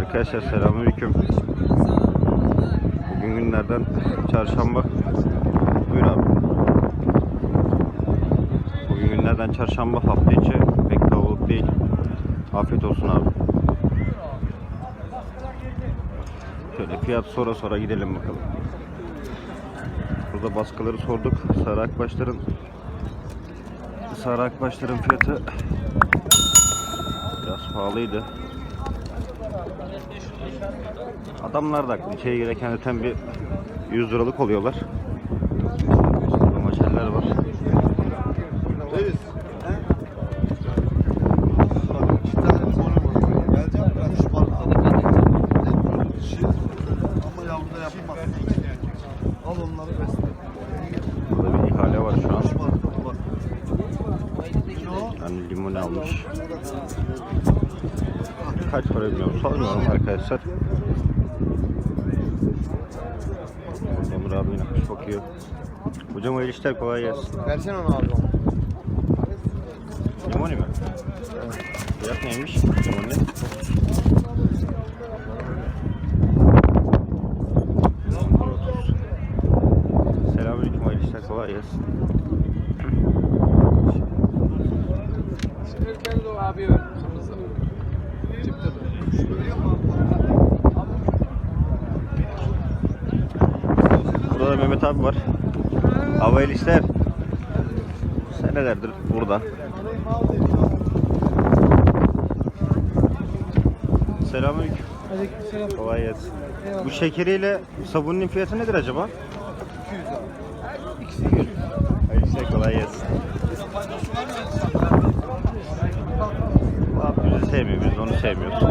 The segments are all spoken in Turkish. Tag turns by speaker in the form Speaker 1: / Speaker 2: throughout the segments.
Speaker 1: Arkadaşlar selamünaleyküm. Bugün günlerden çarşamba. Buyur abi. Bugün günlerden çarşamba hafta içi pek kalabalık değil. Afiyet olsun abi. Şöyle fiyat sonra sonra gidelim bakalım. Burada baskıları sorduk. Sarı akbaşların Sarı akbaşların fiyatı biraz pahalıydı. Adamlar da. İçeri girerken zaten bir 100 liralık oluyorlar. Burada maçeller var.
Speaker 2: Reis. Bak iki tane limonu var. Geleceğim ben şu balıkları. Şiir. Ama yavruda yapmaz. Al onları besle.
Speaker 1: Burada bir ihale var şu an.
Speaker 2: Şu balıkları bak.
Speaker 1: Yani limon almış. Kaç para bilmiyorum. Sormuyorum arkadaşlar. Emre abi yine kuş bakıyor. Hocam hayırlı işler kolay gelsin.
Speaker 2: Versene onu abi.
Speaker 1: Limoni mi? Fiyat neymiş? Limoni. Selamünaleyküm hayırlı işler kolay gelsin.
Speaker 3: Ben de o abi kırmızı. Cipte
Speaker 1: Burada da Mehmet abi var. Hava hayırlı işler. Senelerdir burada. Selamünaleyküm. Kolay gelsin. Bu şekeriyle sabunun fiyatı nedir acaba? 200 abi. İkisi 100. Hayırlı işler kolay gelsin. Abi bizi sevmiyor, biz onu sevmiyoruz.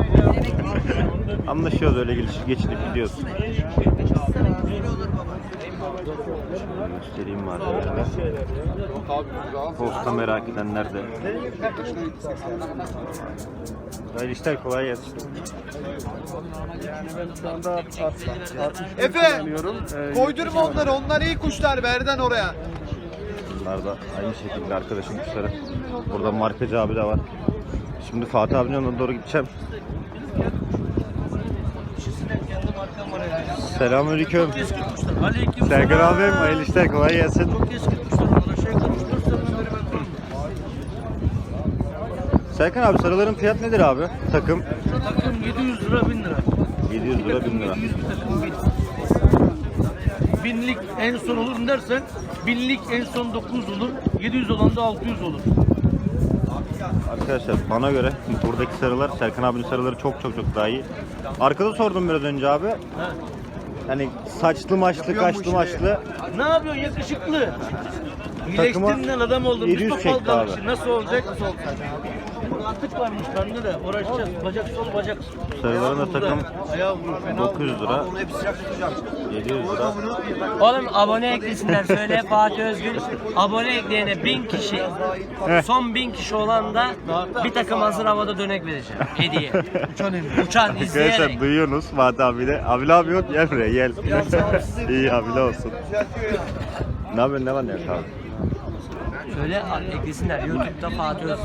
Speaker 1: Anlaşıyoruz öyle geçip, geçinip gidiyoruz. Göstereyim var. Posta merak edenler de. Hayırlı işler kolay gelsin.
Speaker 4: Efe koydurma onları onlar iyi kuşlar verden oraya.
Speaker 1: Bunlar da aynı şekilde arkadaşım kuşları. Burada markacı abi de var. Şimdi Fatih abinin yanına doğru gideceğim. Selamünaleyküm.
Speaker 5: Aleyküm
Speaker 1: Serkan abim hayırlı işler kolay gelsin.
Speaker 5: Çok eski kuşlar onlar. Şey
Speaker 1: Serkan abi sarıların fiyat nedir abi? Takım
Speaker 5: Takım 700 lira 1000 lira.
Speaker 1: 700 lira 1000 lira.
Speaker 5: 700 bir takım 1000. Binlik en son olur dersen binlik en son 900 olur. 700 olan da 600 olur.
Speaker 1: Arkadaşlar bana göre buradaki sarılar Serkan abinin sarıları çok çok çok daha iyi. Arkada sordum biraz önce abi. Hani saçlı maçlı kaşlı maçlı
Speaker 5: Ne yapıyorsun yakışıklı?
Speaker 1: Takıma
Speaker 5: İyileştiğinden adam oldun.
Speaker 1: 700
Speaker 5: Bir topal
Speaker 1: çekti
Speaker 5: kalmış.
Speaker 1: abi.
Speaker 5: Nasıl olacak? Nasıl olacak? Atık varmış bende de. Uğraşacağız. Bacak sol bacak.
Speaker 1: sarıların da takım
Speaker 5: Ayağı vurur. Fena
Speaker 1: 900 lira. 700 lira.
Speaker 6: Oğlum abone eklesinler söyle Fatih Özgür. Abone ekleyene 1000 kişi son 1000 kişi olan da bir takım hazır havada dönek vereceğim. Hediye. Uçan, Uçan
Speaker 1: Arkadaşlar
Speaker 6: izleyerek.
Speaker 1: duyuyorsunuz Fatih abi de. Abi ne yapıyorsun? Gel buraya gel. İyi abi ne olsun. Ne yapıyorsun ne var ne yok abi?
Speaker 6: Söyle eklesinler YouTube'da Fatih Öz,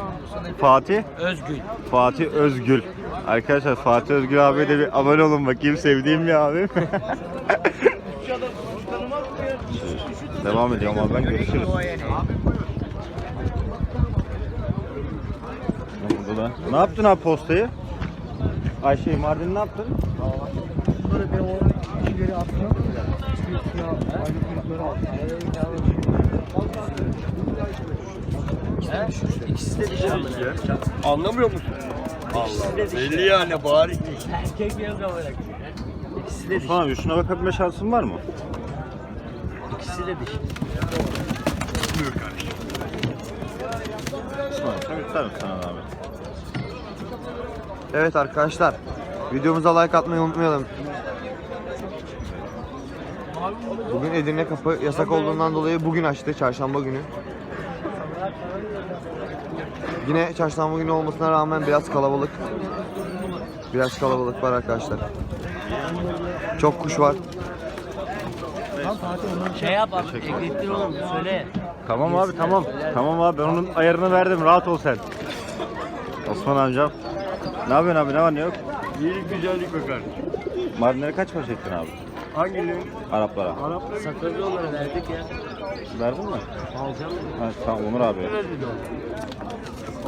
Speaker 1: Fatih?
Speaker 6: Özgül.
Speaker 1: Fatih Özgül. Arkadaşlar Fatih Özgül abi de bir abone olun bakayım sevdiğim bir abim. Devam ediyorum abi ben görüşürüz. Burada da. Ne yaptın abi postayı? Ayşe Mardin ne yaptın?
Speaker 6: İkisi de dişi amına.
Speaker 4: Anlamıyor musun?
Speaker 6: İkisi de dişi.
Speaker 4: Belli yani bari.
Speaker 6: Erkek yok amına. İkisi de dişi.
Speaker 1: Osman abi şuna bakabilme şansın var mı?
Speaker 6: İkisi de dişi.
Speaker 1: Osman sen ister misin sana abi?
Speaker 4: Evet arkadaşlar. Videomuza like atmayı unutmayalım. Bugün Edirne kapı yasak olduğundan dolayı bugün açtı çarşamba günü. Yine çarşamba günü olmasına rağmen biraz kalabalık. Biraz kalabalık var arkadaşlar. Çok kuş var.
Speaker 6: Şey yap abi eklettir oğlum söyle.
Speaker 1: Tamam abi tamam. Tamam abi ben onun ayarını verdim rahat ol sen. Osman amcam. Ne yapıyorsun abi ne var ne yok?
Speaker 5: İyilik güzellik be kardeşim.
Speaker 1: Mardinlere kaç para çektin abi?
Speaker 5: Hangileri?
Speaker 1: Araplara.
Speaker 6: Satıldı onları verdik ya.
Speaker 1: Verdin mi?
Speaker 6: Alacağım.
Speaker 1: Ha, tamam Onur abi.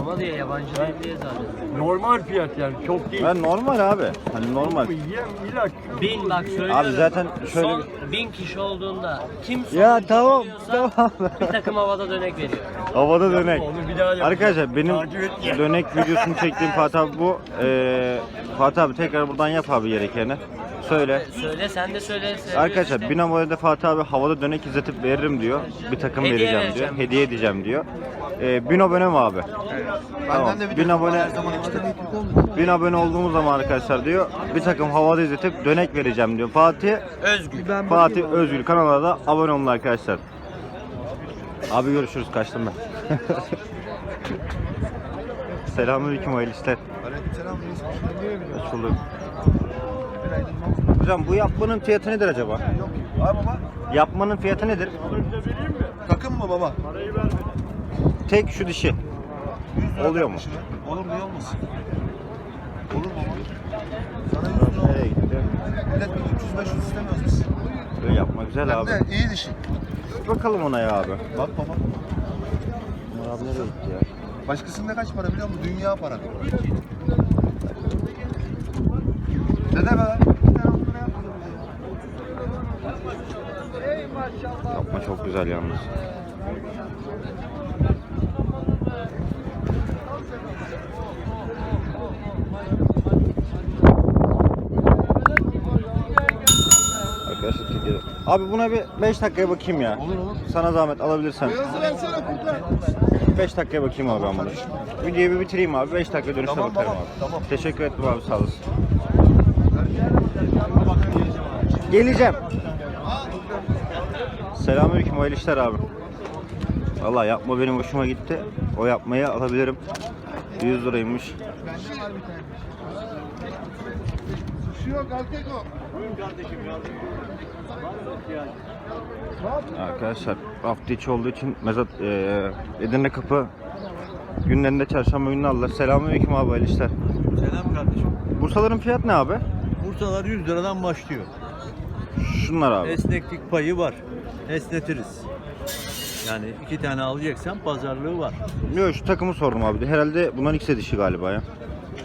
Speaker 6: Ona diye yabancı değil diye zaten.
Speaker 5: Normal fiyat yani çok değil.
Speaker 1: Ben normal abi. Hani normal.
Speaker 5: Yem ilaç.
Speaker 6: Bin bak söylüyorum.
Speaker 1: Abi zaten şöyle
Speaker 6: Son bin kişi olduğunda kim son
Speaker 1: Ya
Speaker 6: kişi
Speaker 1: tamam,
Speaker 6: oluyorsa
Speaker 1: tamam.
Speaker 6: bir takım havada dönek veriyor.
Speaker 1: Havada dönek.
Speaker 5: Onu bir daha.
Speaker 1: Arkadaşlar benim
Speaker 5: Takip et ya.
Speaker 1: dönek videosunu çektiğim Fatih abi bu. Ee, Fatih abi tekrar buradan yap abi gerekeni. Söyle.
Speaker 6: Söyle sen de söyle. söyle
Speaker 1: Arkadaşlar
Speaker 6: işte.
Speaker 1: bin abonede Fatih abi havada dönek izletip veririm diyor. Bir takım
Speaker 6: Hediye
Speaker 1: vereceğim
Speaker 6: vereceğim.
Speaker 1: diyor. Hediye edeceğim diyor. Ee, bin abone mi abi? Tamam.
Speaker 4: Benden de bir
Speaker 1: Bin abone
Speaker 4: her zaman işte.
Speaker 1: bin abone olduğumuz zaman arkadaşlar diyor bir takım havada izletip dönek vereceğim diyor. Fatih
Speaker 6: Özgür.
Speaker 1: Fatih Özgül kanalına da abone olun arkadaşlar. Abi görüşürüz kaçtım ben. Selamünaleyküm hayırlı işler.
Speaker 2: Aleykümselam.
Speaker 1: Hoş bulduk. Hocam bu yapmanın fiyatı nedir acaba?
Speaker 2: Yok. Abi baba.
Speaker 1: Yapmanın fiyatı nedir?
Speaker 2: Takım mı baba?
Speaker 1: Tek şu dişi.
Speaker 2: 100 lira
Speaker 1: Oluyor mu?
Speaker 2: Olur niye olmasın? Olur baba. Sana 100 lira.
Speaker 1: Nereye gitti?
Speaker 2: Millet bir 300-500 istemiyoruz biz.
Speaker 1: Böyle yapma güzel abi.
Speaker 2: de iyi dişi.
Speaker 1: Bakalım ona ya abi.
Speaker 2: Bak baba.
Speaker 1: Bunlar abi nereye gitti ya?
Speaker 2: Başkasında kaç para biliyor musun? Dünya para. Dede be.
Speaker 1: Yapma çok güzel yalnız. Arkadaşlar Türkiye'de. Abi buna bir 5 dakikaya bakayım ya.
Speaker 2: Olur olur.
Speaker 1: Sana zahmet alabilirsen.
Speaker 2: Beyazı versene kurtar.
Speaker 1: 5 dakikaya bakayım abi ben bunu. Videoyu bir bitireyim abi. 5 dakika dönüşte
Speaker 2: Tamam,
Speaker 1: bakarım
Speaker 2: tamam,
Speaker 1: abi.
Speaker 2: tamam.
Speaker 1: Teşekkür ederim abi sağ olasın. Geleceğim. Selamünaleyküm hayırlı işler abi. Valla yapma benim hoşuma gitti. O yapmayı alabilirim. 100 liraymış. Arkadaşlar hafta içi olduğu için mezat eee Edirne Kapı günlerinde çarşamba günü aldılar. Selamünaleyküm abi hayırlı işler.
Speaker 7: Selam kardeşim.
Speaker 1: Bursaların fiyat ne abi?
Speaker 7: Bursalar 100 liradan başlıyor.
Speaker 1: Şunlar abi.
Speaker 7: Esneklik payı var. Esnetiriz. Yani iki tane alacaksan pazarlığı var.
Speaker 1: Yok şu takımı sordum abi. Herhalde bunların ikisi dişi galiba ya.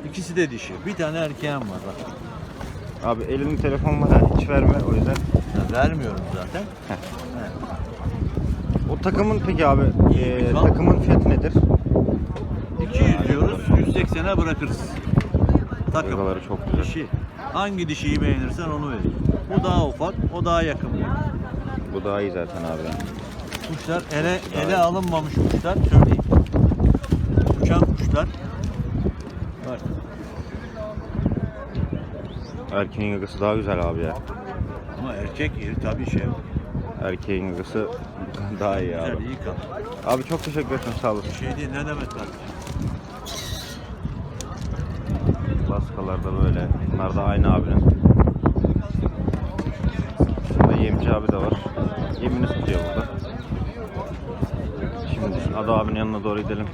Speaker 7: İkisi de dişi. Bir tane erkeğim var bak.
Speaker 1: Abi elinin telefon var ha, hiç verme o yüzden.
Speaker 7: Ya vermiyorum zaten.
Speaker 1: O takımın peki abi
Speaker 7: Tamam.
Speaker 1: takımın fiyatı nedir?
Speaker 7: 200 diyoruz. 180'e bırakırız. Takım.
Speaker 1: Boygaları çok güzel.
Speaker 7: Dişi. Hangi dişiyi beğenirsen onu veririz. Bu daha ufak, o daha yakın.
Speaker 1: Bu daha iyi zaten abi.
Speaker 7: Kuşlar ele ele alınmamış kuşlar söyleyeyim. Uçan kuşlar. Bak.
Speaker 1: Erkeğin gagası daha güzel abi ya.
Speaker 7: Ama erkek iri tabii şey.
Speaker 1: Erkeğin gagası daha iyi
Speaker 7: Güzel,
Speaker 1: abi.
Speaker 7: iyi kal.
Speaker 1: Abi çok teşekkür ederim sağ olasın.
Speaker 7: Şey değil ne demek kardeşim.
Speaker 1: Baskalar da böyle. Bunlar da aynı abinin. Şurada yemci abi de var. Yemini satıyor burada. Şimdi Ado abinin yanına doğru gidelim.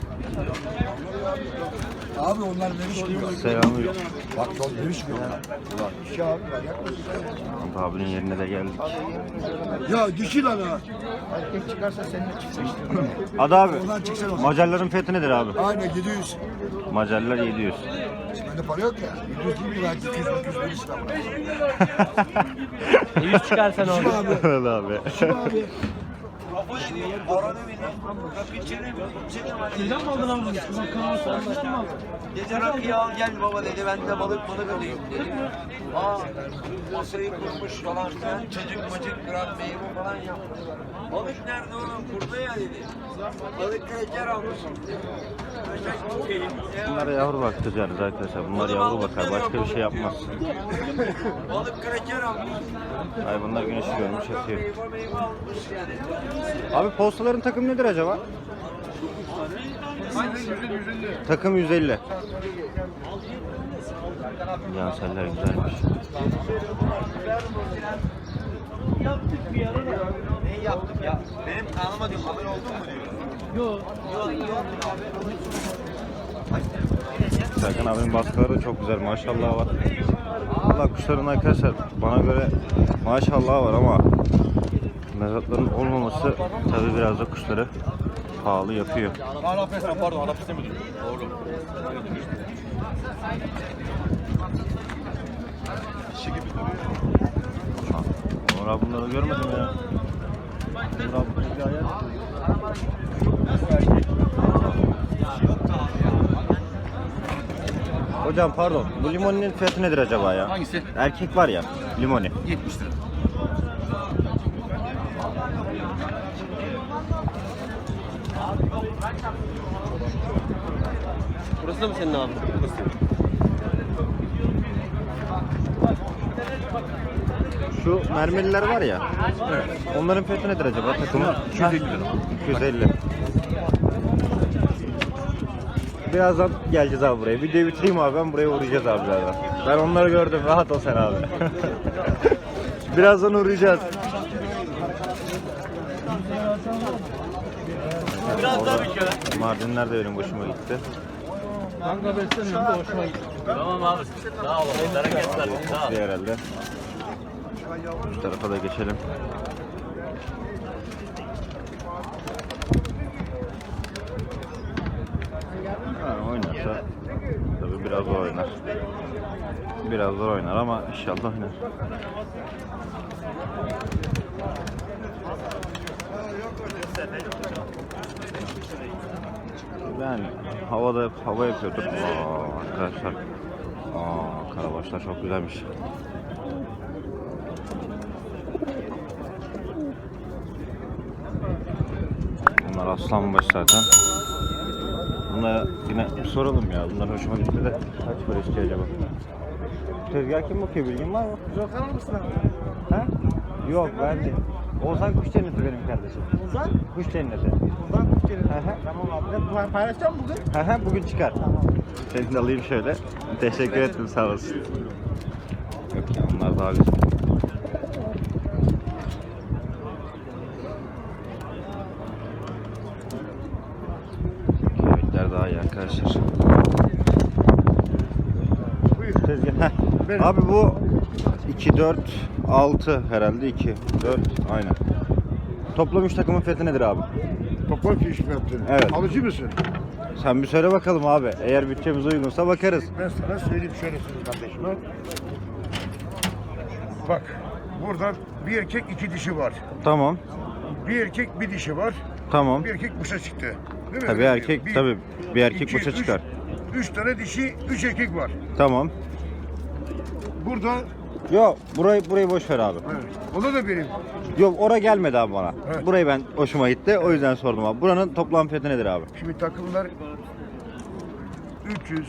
Speaker 2: Abi onlar ne oluyor?
Speaker 1: Selamünaleyküm.
Speaker 2: Bak çok ne iş onlar? Ulan dişi abi manyak mısın?
Speaker 1: Ado abinin yerine de geldik.
Speaker 2: Ya dişi lan ha. Erkek çıkarsa seninle çıksın işte.
Speaker 1: Ado abi. Macarların fiyatı nedir abi?
Speaker 2: Aynen 700.
Speaker 1: Macarlar 700.
Speaker 2: Bende para yok ya. 700 değil mi? Belki 200 200 verir işte.
Speaker 6: 100 çıkarsan olur.
Speaker 1: Evet abi.
Speaker 5: Neden mi aldın abi? Bak kanalı sormuştum abi.
Speaker 8: Gece rakıyı al gel baba dedi ben de balık balık alayım dedi. Aa masayı kurmuş falan filan çocuk macık kıran meyve falan yapmış. Balık nerede oğlum burada ya dedi. Balık kreker almış.
Speaker 1: Bunlara yavru bakacağız arkadaşlar. Bunlar yavru bakar. Başka bir şey yapmaz.
Speaker 8: Balık kreker almış.
Speaker 1: Ay bunlar güneşi görmüş yatıyor.
Speaker 8: Meyve meyve almış yani.
Speaker 1: Abi postaların takım nedir acaba? Takım 150. Yanseller güzelmiş.
Speaker 8: Ne yaptık ya? Benim kanalıma diyorum haber oldun mu diyor.
Speaker 5: Yok.
Speaker 8: Yok abi.
Speaker 1: Serkan abinin baskıları da çok güzel maşallah var. Valla kuşların arkadaşlar bana göre maşallah var ama mezatların olmaması tabi biraz da kuşları pahalı yapıyor.
Speaker 5: Pardon Arap istemedim. Doğru.
Speaker 1: Onur abi bunları görmedim ya. Abi bunları bir ayar. Hocam pardon. Bu limonun fiyatı nedir acaba ya?
Speaker 5: Hangisi?
Speaker 1: Erkek var ya. Limoni.
Speaker 5: 70 lira.
Speaker 6: Burası mı senin abi?
Speaker 1: Şu mermeliler var ya. Onların fiyatı nedir acaba? Takımı 250 lira. 250. Birazdan geleceğiz abi buraya. Videoyu bitireyim abi ben buraya uğrayacağız abi birazdan. Ben onları gördüm. Rahat ol sen abi. birazdan uğrayacağız. Biraz daha bir kere. Mardinler de benim hoşuma gitti.
Speaker 7: Tamam abi. Sağ olun. Hareketler. Sağ ol.
Speaker 1: Gitti herhalde. Şu tarafa da geçelim. Ha, oynarsa tabii biraz zor oynar. Biraz zor oynar ama inşallah oynar. Yani havada hava yapıyordur. Aa, arkadaşlar. Aa, karabaşlar çok güzelmiş. Bunlar aslanbaş zaten. Bunlara yine soralım ya. Bunlar hoşuma gitti de. Kaç para istiyor acaba? Tezgah kim bakıyor bilgin var mı? Yok mısın? Ha? Yok ben de. Oğuzhan Kuş Cenneti benim kardeşim. Oğuzhan? Kuş Cenneti. Oğuzhan Kuş Cenneti. Tamam abi. Paylaşacağım bugün. Hı hı bugün çıkar. Seni de alayım şöyle. Teşekkür ederim sağ olasın. Yok ya bunlar daha güzel. Köpekler daha iyi arkadaşlar. Tezgah. Heh. Abi bu 2 4 6 herhalde 2 4 aynen. Toplam 3 takımın fiyatı nedir abi?
Speaker 2: Toplam fiş fiyatı.
Speaker 1: Evet.
Speaker 2: Alıcı mısın?
Speaker 1: Sen bir söyle bakalım abi. Eğer bütçemiz uygunsa bakarız.
Speaker 2: Ben sana söyleyeyim şöyle söyleyeyim kardeşim. ha. Bak burada bir erkek iki dişi var.
Speaker 1: Tamam.
Speaker 2: Bir erkek bir dişi var.
Speaker 1: Tamam.
Speaker 2: Bir erkek boşa çıktı. Değil mi?
Speaker 1: Tabii erkek
Speaker 2: Bir,
Speaker 1: tabii bir erkek
Speaker 2: iki,
Speaker 1: boşa
Speaker 2: üç-
Speaker 1: çıkar.
Speaker 2: Üç tane dişi, üç erkek var.
Speaker 1: Tamam.
Speaker 2: Burada
Speaker 1: Yok burayı burayı boş ver abi.
Speaker 2: evet, o da benim.
Speaker 1: Yok ora gelmedi abi bana.
Speaker 2: Evet.
Speaker 1: Burayı ben hoşuma gitti. O yüzden sordum abi. Buranın toplam fiyatı nedir abi?
Speaker 2: Şimdi takımlar 300,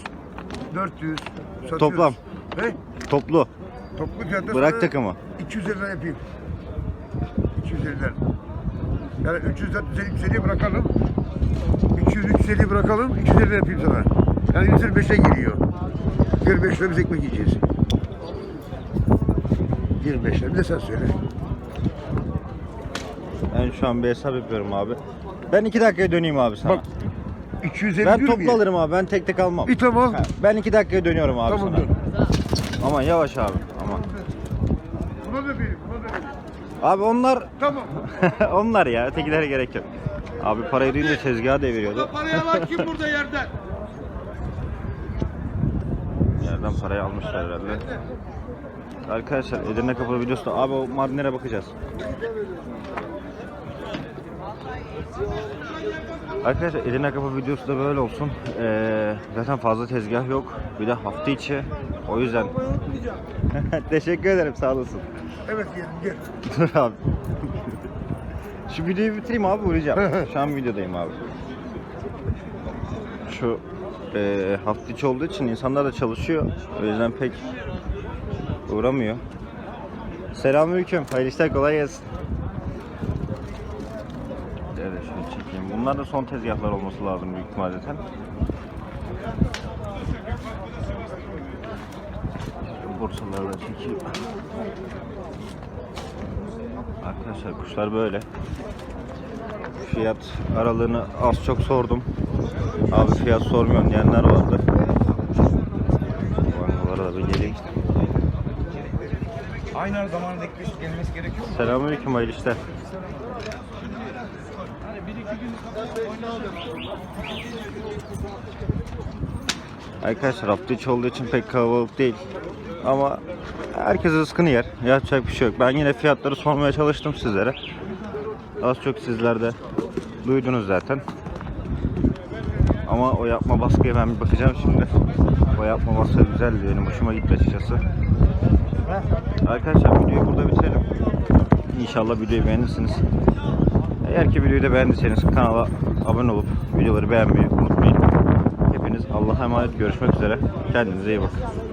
Speaker 2: 400 satıyoruz.
Speaker 1: Toplam.
Speaker 2: He?
Speaker 1: Toplu.
Speaker 2: Toplu fiyatı
Speaker 1: Bırak takımı.
Speaker 2: 250 lira yapayım. 250'den. Yani 300 450 350 bırakalım. 200 350 bırakalım. 250 yapayım sana. Yani 125'e geliyor. 25 lira biz ekmek yiyeceğiz. 25 lira. Bir de sen söyle.
Speaker 1: Ben şu an bir hesap yapıyorum abi. Ben iki dakikaya döneyim abi sana.
Speaker 2: Bak, 250
Speaker 1: ben
Speaker 2: diyorum
Speaker 1: toplu
Speaker 2: ya.
Speaker 1: alırım abi. Ben tek tek almam.
Speaker 2: Bir tamam.
Speaker 1: Ha, Ben iki dakikaya dönüyorum abi
Speaker 2: Tamam
Speaker 1: sana.
Speaker 2: dur.
Speaker 1: Aman yavaş abi. Aman.
Speaker 2: Buna da benim. Buna da benim.
Speaker 1: Abi onlar
Speaker 2: Tamam.
Speaker 1: onlar ya. Ötekilere gerek yok. Abi parayı duyunca tezgaha deviriyordu.
Speaker 2: Parayı alan kim burada yerden?
Speaker 1: Yerden parayı almışlar herhalde. Arkadaşlar Edirne Kapalı videosu da abi o Mardinlere bakacağız. Arkadaşlar Edirne Kapalı videosu da böyle olsun. Ee, zaten fazla tezgah yok. Bir de hafta içi. O yüzden. Teşekkür ederim sağ olasın.
Speaker 2: Evet yerim gel.
Speaker 1: Dur abi. Şu videoyu bitireyim abi uğrayacağım. Şu an videodayım abi. Şu e, hafta içi olduğu için insanlar da çalışıyor. O yüzden pek uğramıyor. Selamünaleyküm. Hayırlı işler kolay gelsin. Evet şöyle çekeyim. Bunlar da son tezgahlar olması lazım büyük ihtimalle. Borsaları da çekeyim. Arkadaşlar kuşlar böyle. Fiyat aralığını az çok sordum. Abi fiyat sormuyorsun diyenler vardı.
Speaker 2: Aynı zamanda denk gelmesi gerekiyor mu?
Speaker 1: Selamünaleyküm hayırlı işler. Arkadaşlar hafta içi olduğu için pek kalabalık değil. Ama herkes ıskını yer. Yapacak bir şey yok. Ben yine fiyatları sormaya çalıştım sizlere. Az çok sizler de duydunuz zaten. Ama o yapma baskıya ben bir bakacağım şimdi. O yapma baskı güzeldi benim hoşuma gitti açıkçası. Arkadaşlar videoyu burada bitirelim. İnşallah videoyu beğenirsiniz. Eğer ki videoyu da beğendiyseniz kanala abone olup videoları beğenmeyi unutmayın. Hepiniz Allah'a emanet görüşmek üzere. Kendinize iyi bakın.